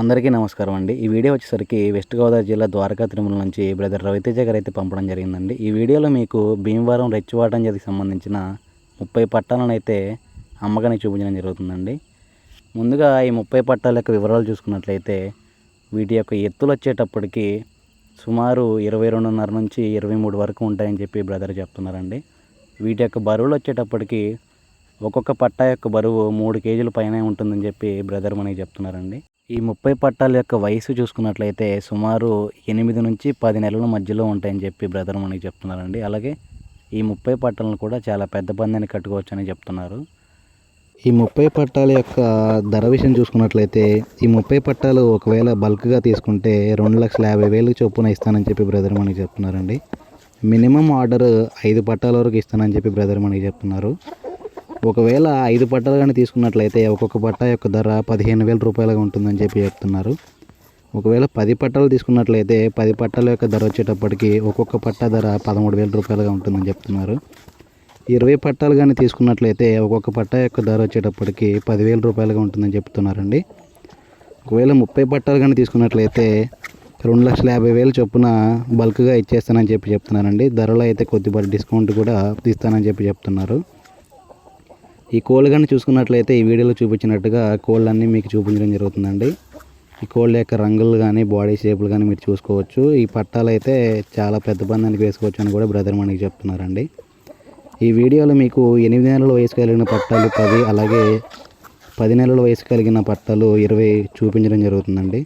అందరికీ నమస్కారం అండి. ఈ వీడియో వచ్చేసరికి వెస్ట్ గోదావరి జిల్లా ద్వారకా తిరుమల నుంచి బ్రదర్ రవితేజ గారు అయితే పంపడం జరిగిందండి. ఈ వీడియోలో మీకు భీమవరం రెచ్చివాటం జరిగి సంబంధించిన ముప్పై పట్టాలను అయితే అమ్మకానికి చూపించడం జరుగుతుందండి. ముందుగా ఈ ముప్పై పట్టాల యొక్క వివరాలు చూసుకున్నట్లయితే వీటి యొక్క ఎత్తులు వచ్చేటప్పటికి సుమారు ఇరవై రెండున్నర నుంచి ఇరవై మూడు వరకు ఉంటాయని చెప్పి బ్రదర్ చెప్తున్నారండి. వీటి యొక్క బరువులు వచ్చేటప్పటికి ఒక్కొక్క పట్టా యొక్క బరువు మూడు కేజీల పైనే ఉంటుందని చెప్పి బ్రదర్ మనకి చెప్తున్నారండి. ఈ ముప్పై పట్టాల యొక్క వయసు చూసుకున్నట్లయితే సుమారు ఎనిమిది నుంచి పది నెలల మధ్యలో ఉంటాయని చెప్పి బ్రదర్ మనకి చెప్తున్నారండి. అలాగే ఈ ముప్పై పట్టాలను కూడా చాలా పెద్ద పందాన్ని కట్టుకోవచ్చని చెప్తున్నారు. ఈ ముప్పై పట్టాల యొక్క ధర విషయం చూసుకున్నట్లయితే ఈ ముప్పై పట్టాలు ఒకవేళ బల్క్గా తీసుకుంటే రెండు లక్షల యాభై వేలు చొప్పున ఇస్తానని చెప్పి బ్రదర్ మనకి చెప్తున్నారండి. మినిమం ఆర్డర్ ఐదు పట్టాల వరకు ఇస్తానని చెప్పి బ్రదర్ మనకి చెప్తున్నారు. ఒకవేళ ఐదు పట్టాలు కానీ తీసుకున్నట్లయితే ఒక్కొక్క పట్టా యొక్క ధర పదిహేను వేల రూపాయలుగా ఉంటుందని చెప్పి చెప్తున్నారు. ఒకవేళ పది పట్టాలు తీసుకున్నట్లయితే పది పట్టాల యొక్క ధర వచ్చేటప్పటికి ఒక్కొక్క పట్టా ధర పదమూడు వేల రూపాయలుగా ఉంటుందని చెప్తున్నారు. ఇరవై పట్టాలు కానీ తీసుకున్నట్లయితే ఒక్కొక్క పట్టా యొక్క ధర వచ్చేటప్పటికి పదివేల రూపాయలుగా ఉంటుందని చెప్తున్నారండి. ఒకవేళ ముప్పై పట్టాలు కానీ తీసుకున్నట్లయితే రెండు లక్షల యాభై వేలు చొప్పున బల్క్గా ఇచ్చేస్తానని చెప్పి చెప్తున్నారండి. ధరలో అయితే కొద్దిపాటి డిస్కౌంట్ కూడా ఇస్తానని చెప్పి చెప్తున్నారు. ఈ కోళ్ళు కానీ చూసుకున్నట్లయితే ఈ వీడియోలో చూపించినట్టుగా కోళ్ళన్నీ మీకు చూపించడం జరుగుతుందండి. ఈ కోళ్ళ యొక్క రంగులు కానీ బాడీ షేపులు కానీ మీరు చూసుకోవచ్చు. ఈ పట్టాలు అయితే చాలా పెద్ద బంధానికి వేసుకోవచ్చు అని కూడా బ్రదర్ మనకి చెప్తున్నారండి. ఈ వీడియోలో మీకు ఎనిమిది నెలల వయసు కలిగిన పట్టాలు పది అలాగే పది నెలల వయసు కలిగిన పట్టాలు ఇరవై చూపించడం జరుగుతుందండి.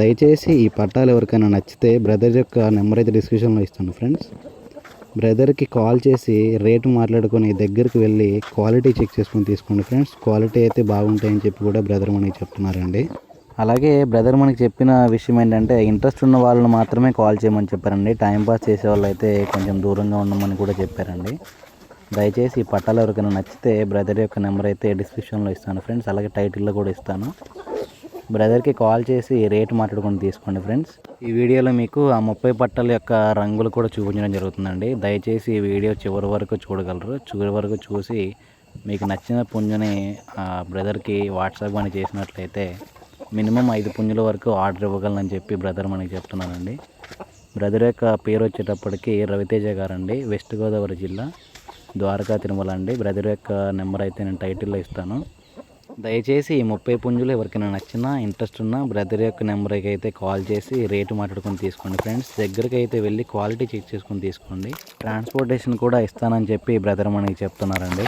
దయచేసి ఈ పట్టాలు ఎవరికైనా నచ్చితే బ్రదర్ యొక్క నెంబర్ అయితే డిస్క్రిప్షన్లో ఇస్తాను ఫ్రెండ్స్. బ్రదర్కి కాల్ చేసి రేటు మాట్లాడుకొని దగ్గరికి వెళ్ళి క్వాలిటీ చెక్ చేసుకొని తీసుకోండి ఫ్రెండ్స్. క్వాలిటీ అయితే బాగుంటాయని చెప్పి కూడా బ్రదర్ మనకి చెప్తున్నారండి. అలాగే బ్రదర్ మనకి చెప్పిన విషయం ఏంటంటే ఇంట్రెస్ట్ ఉన్న వాళ్ళని మాత్రమే కాల్ చేయమని చెప్పారండి. టైం పాస్ చేసే వాళ్ళు అయితే కొంచెం దూరంగా ఉండమని కూడా చెప్పారండి. దయచేసి ఈ పట్టాలు ఎవరికైనా నచ్చితే బ్రదర్ యొక్క నెంబర్ అయితే డిస్క్రిప్షన్లో ఇస్తాను ఫ్రెండ్స్. అలాగే టైటిల్లో కూడా ఇస్తాను. బ్రదర్కి కాల్ చేసి రేట్ మాట్లాడుకొని తీసుకోండి ఫ్రెండ్స్. ఈ వీడియోలో మీకు ఆ ముప్పై పట్టాల యొక్క రంగులు కూడా చూపించడం జరుగుతుందండి. దయచేసి ఈ వీడియో చివరి వరకు చూడగలరు. చివరి వరకు చూసి మీకు నచ్చిన పుంజుని ఆ బ్రదర్కి వాట్సాప్ అని చేసినట్లయితే మినిమం ఐదు పుంజుల వరకు ఆర్డర్ ఇవ్వగలనని చెప్పి బ్రదర్ మనకి చెప్తున్నానండి బ్రదర్ యొక్క పేరు వచ్చేటప్పటికి రవితేజ గారండి. వెస్ట్ గోదావరి జిల్లా ద్వారకా తిరుమల అండి. బ్రదర్ యొక్క నెంబర్ అయితే నేను టైటిల్లో ఇస్తాను. దయచేసి ఈ ముప్పై పుంజులు ఎవరికైనా నచ్చినా ఇంట్రెస్ట్ ఉన్నా బ్రదర్ యొక్క నెంబర్కి అయితే కాల్ చేసి రేటు మాట్లాడుకొని తీసుకోండి ఫ్రెండ్స్ దగ్గరికి అయితే వెళ్ళి క్వాలిటీ చెక్ చేసుకొని తీసుకోండి. ట్రాన్స్పోర్టేషన్ కూడా ఇస్తానని చెప్పి బ్రదర్ మనకి చెప్తున్నారండి.